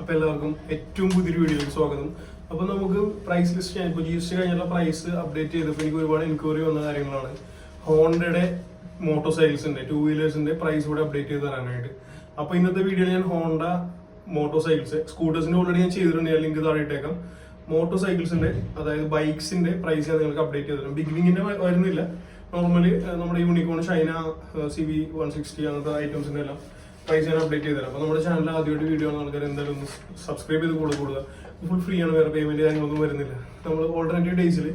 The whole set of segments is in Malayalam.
അപ്പൊ എല്ലാവർക്കും ഏറ്റവും പുതിയൊരു വീഡിയോയിൽ സ്വാഗതം. അപ്പോൾ നമുക്ക് പ്രൈസ് ലിസ്റ്റ് ഞാൻ ഇപ്പോൾ ജി എസ് ടി കഴിഞ്ഞുള്ള പ്രൈസ് അപ്ഡേറ്റ് ചെയ്തപ്പോൾ എനിക്ക് ഒരുപാട് എൻക്വയറി വന്ന കാര്യങ്ങളാണ്. ഹോണ്ടയുടെ മോട്ടോർ സൈക്കിൾസിന്റെ ടൂ വീലേഴ്സിന്റെ പ്രൈസ് കൂടെ അപ്ഡേറ്റ് ചെയ്ത് തരാനായിട്ട് അപ്പോൾ ഇന്നത്തെ വീഡിയോയിൽ ഞാൻ ഹോണ്ട മോട്ടോർ സൈക്കിൾസ് സ്കൂട്ടേഴ്സിന്റെ ഓൾറെഡി ഞാൻ ചെയ്തിട്ടുണ്ട് ഞാൻ ലിങ്ക് താഴെ ഇട്ടേക്കാം. മോട്ടോർ സൈക്കിൾസിന്റെ അതായത് ബൈക്സിന്റെ പ്രൈസ് ഞാൻ നിങ്ങൾക്ക് അപ്ഡേറ്റ് ചെയ്ത് തരാം. ബിഗിനിങ്ങിന്റെ വരുന്നില്ല. നോർമലി നമ്മുടെ unicorn Shaina C V one sixty അങ്ങനത്തെ ഐറ്റംസിന്റെ എല്ലാം. പ്രൈസ് ഞാൻ അപ്ഡേറ്റ് ചെയ്തു അപ്പോൾ നമ്മുടെ ചാനലിൽ ആദ്യമായിട്ട് വീഡിയോ ആണ് ആൾക്കാർ എന്തായാലും ഒന്ന് സബ്സ്ക്രൈബ് ചെയ്ത് കൂടെ കൂടുക. ഫുൾ ഫ്രീ ആണ് വേറെ പേയ്മെന്റ് കാര്യങ്ങളൊന്നും വരുന്നില്ല. നമ്മൾ ഓൾട്ടർനേറ്റീവ് ഡേയ്സിൽ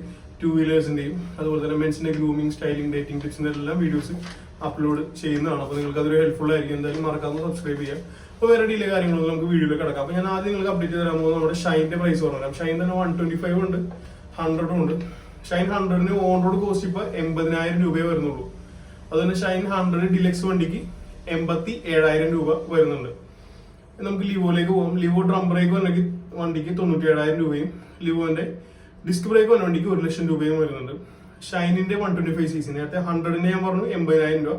ടു വീലേഴ്സിന്റെയും അതുപോലെ തന്നെ മെൻസിന്റെ ഗ്രൂമിംഗ് സ്റ്റൈലിംഗ് ഡേറ്റിംഗ് ടിപ്സിന്റെ എല്ലാം വീഡിയോസ് അപ്ലോഡ് ചെയ്യുന്നതാണ്. അപ്പോൾ നിങ്ങൾക്ക് അതൊരു ഹെൽപ്ഫുൾ ആയിരിക്കും. എന്തായാലും മറക്കാതെ സബ്സ്ക്രൈബ് ചെയ്യാം. അപ്പോൾ വേറെ ഡീലേ കാര്യങ്ങളൊന്നും നമുക്ക് വീഡിയോയിൽ കിടക്കാം. അപ്പോൾ ഞാൻ ആദ്യം നിങ്ങൾക്ക് അപ്ഡേറ്റ് തരാൻ പോകുന്നത് നമ്മുടെ ഷൈന്റെ പ്രൈസ് പറഞ്ഞുതരാം. ഷൈൻ തന്നെ വൺ ട്വന്റി ഫൈവ് ഉണ്ട് ഹൺഡ്രഡും ഉണ്ട്. ഷൈൻ ഹൺഡ്രഡിന് ഓൺ റോഡ് കോസ്റ്റ് ഇപ്പോൾ എൺപതിനായിരം രൂപയെ വരുന്നുള്ളൂ. അതുതന്നെ ഷൈൻ ഹൺഡ്രഡ് ഡിലക്സ് വണ്ടിക്ക് എൺപത്തി ഏഴായിരം രൂപ വരുന്നുണ്ട്. നമുക്ക് ലിവോയിലേക്ക് പോകാം ലിവോ ഡ്രം ബ്രേക്ക് വന്നെങ്കിൽ വണ്ടിക്ക് തൊണ്ണൂറ്റി ഏഴായിരം രൂപയും ലിവോന്റെ ഡിസ്ക് ബ്രേക്ക് വന്ന വണ്ടിക്ക് ഒരു ലക്ഷം രൂപയും വരുന്നുണ്ട്. ഷൈനിന്റെ one twenty five C C നേരത്തെ ഹൺഡ്രഡിന്റെ ഞാൻ പറഞ്ഞു എൺപതിനായിരം രൂപ.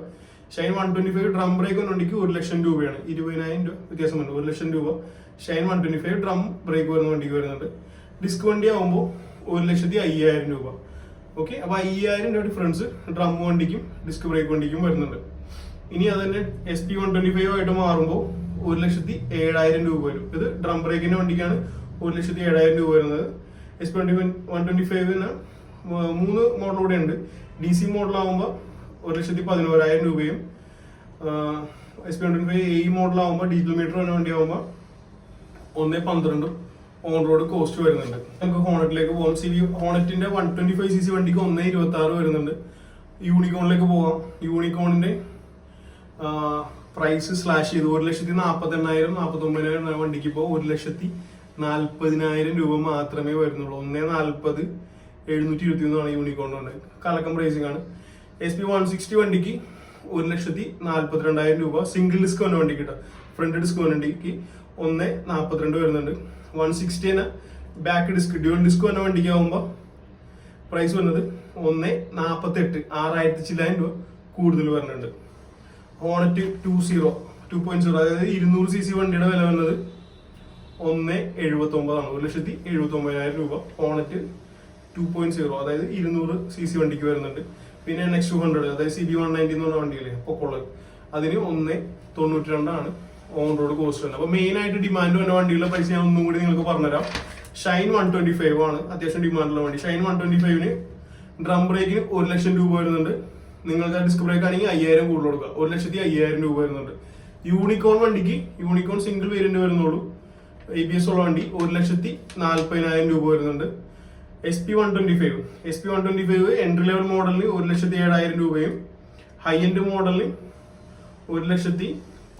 Shine one twenty five drum brake വണ്ടിക്ക് ഒരു ലക്ഷം രൂപയാണ്. ഇരുപതിനായിരം രൂപ വ്യത്യാസമുണ്ട്. ഒരു ലക്ഷം രൂപ Shine one twenty five drum brake വരുന്ന വണ്ടിക്ക് വരുന്നുണ്ട്. ഡിസ്ക് വണ്ടി ആകുമ്പോൾ ഒരു ലക്ഷത്തി അയ്യായിരം രൂപ. ഓക്കെ? അപ്പോൾ അയ്യായിരം രൂപ ഡിഫറൻസ് ഡ്രം വണ്ടിക്കും ഡിസ്ക് ബ്രേക്ക് വണ്ടിക്കും വരുന്നുണ്ട്. ഇനി അത് തന്നെ S P one twenty five ആയിട്ട് മാറുമ്പോൾ ഒരു ലക്ഷത്തി ഏഴായിരം രൂപ വരും. ഇത് ഡ്രം ബ്രേക്കിന്റെ വണ്ടിക്കാണ് ഒരു ലക്ഷത്തി ഏഴായിരം രൂപ വരുന്നത്. S P twenty one twenty ഫൈവിന് മൂന്ന് മോഡൽ കൂടെ ഉണ്ട്. ഡി സി മോഡലാകുമ്പോൾ ഒരു ലക്ഷത്തി പതിനോരായിരം രൂപയും S P twenty five A മോഡലാകുമ്പോൾ diesel meter വന്ന വണ്ടിയാകുമ്പോൾ ഒന്ന് പന്ത്രണ്ടും ഓൺ റോഡ് കോസ്റ്റ് വരുന്നുണ്ട്. നമുക്ക് ഹോണറ്റിലേക്ക് പോകാം. C V ഹോണറ്റിന്റെ one twenty five C C വണ്ടിക്ക് ഒന്ന് ഇരുപത്തി ആറ് വരുന്നുണ്ട് യൂണിക്കോണിലേക്ക് പോകാം. യൂണിക്കോണിന്റെ പ്രൈസ് സ്ലാഷ് ചെയ്തു. ഒരു ലക്ഷത്തി നാൽപ്പത്തി എണ്ണായിരം നാൽപ്പത്തി ഒമ്പതിനായിരം വണ്ടിക്ക് ഇപ്പോൾ ഒരു ലക്ഷത്തി നാൽപ്പതിനായിരം രൂപ മാത്രമേ വരുന്നുള്ളൂ. ഒന്നേ നാൽപ്പത് എഴുന്നൂറ്റി ഇരുപത്തി ഒന്നാണ് യൂണിക്കോണിന്റെ കലക്കം പ്രൈസിംഗ് ആണ്. എസ് പി വൺ സിക്സ്റ്റി വണ്ടിക്ക് ഒരു ലക്ഷത്തി നാൽപ്പത്തിരണ്ടായിരം രൂപ സിംഗിൾ ഡിസ്ക് വന്ന വണ്ടിക്ക് കേട്ടോ ഫ്രണ്ട് ഡിസ്ക് വന്ന വണ്ടിക്ക് ഒന്ന് നാൽപ്പത്തിരണ്ട് വരുന്നുണ്ട്. വൺ സിക്സ്റ്റീന് ബാക്ക് ഡിസ്ക് ഡ്യൂൽ ഡിസ്ക് വന്ന വണ്ടിക്ക് ആകുമ്പോൾ പ്രൈസ് വന്നത് ഒന്ന് നാൽപ്പത്തെട്ട് ആറായിരത്തി ചില്ലായിരം രൂപ കൂടുതൽ വരുന്നുണ്ട്. Hornet two zero two point zero അതായത് ഇരുന്നൂറ് സി സി വണ്ടിയുടെ വില വന്നത് ഒന്ന് എഴുപത്തി ഒമ്പതാണ് ഒരു ലക്ഷത്തി എഴുപത്തി ഒമ്പതിനായിരം രൂപ. ഹോണറ്റ് ടു പോയിന്റ് സീറോ അതായത് ഇരുന്നൂറ് സി സി വണ്ടിക്ക് വരുന്നുണ്ട്. പിന്നെ നെക്സ്റ്റ് ടു ഹൺഡ്രഡ് അതായത് സി ബി വൺ നയന്റി എന്ന് പറഞ്ഞ വണ്ടിയില്ലേ പൊക്കോൾ അതിന് ഒന്ന് തൊണ്ണൂറ്റി രണ്ടാണ് ഓൺ റോഡ് കോസ്റ്റ് വരുന്നത് അപ്പോൾ മെയിൻ ആയിട്ട് ഡിമാൻഡ് വന്ന വണ്ടികളുടെ പൈസ ഞാൻ ഒന്നും കൂടി നിങ്ങൾക്ക് പറഞ്ഞുതരാം. ഷൈൻ വൺ ട്വന്റി ഫൈവ് ആണ്. അത്യാവശ്യം ഡിമാൻഡുള്ള വണ്ടി. ഷൈൻ വൺ ട്വന്റി ഫൈവിന് ഡ്രം ബ്രേക്കിന് ഒരു ലക്ഷം രൂപ വരുന്നുണ്ട്. നിങ്ങൾക്ക് ഡിസ്ക് ബ്രേക്ക് ആണെങ്കിൽ അയ്യായിരം കൂടുതൽ കൊടുക്കുക ഒരു ലക്ഷത്തി അയ്യായിരം രൂപ വരുന്നുണ്ട്. യൂണിക്കോൺ വണ്ടിക്ക് യൂണിക്കോൺ സിംഗിൾ വേരിയന്റ് വരുന്നുള്ളൂ. എ ബി എസ് ഉള്ള വണ്ടി ഒരു ലക്ഷത്തി നാൽപ്പതിനായിരം രൂപ വരുന്നുണ്ട്. S P one twenty five S P one twenty five entry level മോഡലിന് ഒരു ലക്ഷത്തി ഏഴായിരം രൂപയും ഹൈ എൻഡ് മോഡലിന് ഒരു ലക്ഷത്തി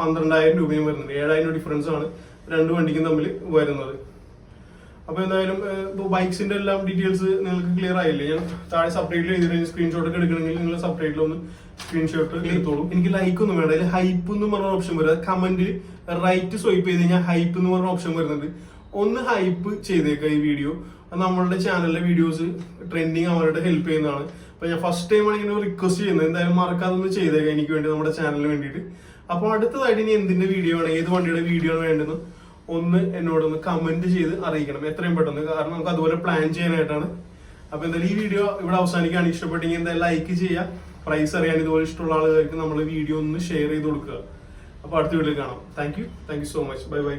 പന്ത്രണ്ടായിരം രൂപയും വരുന്നുണ്ട്. ഏഴായിരം ഡിഫറൻസ് ആണ് രണ്ട് വണ്ടിക്കും തമ്മിൽ വരുന്നത്. അപ്പൊ എന്തായാലും ബൈക്സിന്റെ എല്ലാം ഡീറ്റെയിൽസ് നിങ്ങൾക്ക് ക്ലിയർ ആയില്ലേ? ഞാൻ താഴെ സെപ്പറേറ്റ് ചെയ്തിട്ട് സ്ക്രീൻഷോട്ട് ഒക്കെ എടുക്കണമെങ്കിൽ നിങ്ങൾ സെപ്പറേറ്റിൽ ഒന്ന് സ്ക്രീൻഷോട്ട് എടുത്തോളൂ. എനിക്ക് ലൈക്ക് ഒന്നും വേണ്ട. അതിൽ ഹൈപ്പ് എന്ന് പറഞ്ഞ ഓപ്ഷൻ വരും. കമന്റിൽ റൈറ്റ് സ്വൈപ്പ് ചെയ്ത് കഴിഞ്ഞാൽ ഹൈപ്പ് എന്ന് പറഞ്ഞ ഓപ്ഷൻ വരുന്നത് ഒന്ന് ഹൈപ്പ് ചെയ്തേക്കാം ഈ വീഡിയോ നമ്മളുടെ ചാനലിലെ വീഡിയോസ് ട്രെൻഡിങ് അവരുടെ ഹെൽപ്പ് ചെയ്യുന്നതാണ്. അപ്പൊ ഞാൻ ഫസ്റ്റ് ടൈം ആണ് ഇങ്ങനെ റിക്വസ്റ്റ് ചെയ്യുന്നത്. എന്തായാലും മറക്കാതെ ഒന്ന് ചെയ്തേക്കാം എനിക്ക് വേണ്ടി നമ്മുടെ ചാനലിന് വേണ്ടിയിട്ട്. അപ്പോൾ അടുത്തതായിട്ട് ഇനി എന്തിന്റെ വീഡിയോ ആണ്? ഏത് വണ്ടിയുടെ വീഡിയോ ആണ് വേണ്ടതെന്ന് ഒന്ന് എന്നോടൊന്ന് കമന്റ് ചെയ്ത് അറിയിക്കണം. എത്രയും പെട്ടെന്ന്. കാരണം നമുക്ക് അതുപോലെ പ്ലാൻ ചെയ്യാനായിട്ടാണ്. അപ്പൊ എന്തായാലും ഈ വീഡിയോ ഇവിടെ അവസാനിക്കുകയാണ്. ഇഷ്ടപ്പെട്ടെങ്കിൽ എന്തായാലും ലൈക്ക് ചെയ്യുക. പ്രൈസ് അറിയാൻ ഇതുപോലെ ഇഷ്ടമുള്ള ആളുകൾക്ക് നമ്മൾ വീഡിയോ ഒന്ന് ഷെയർ ചെയ്ത് കൊടുക്കുക. അപ്പൊ അടുത്ത വീഡിയോ കാണാം. Thank you thank you so much bye bye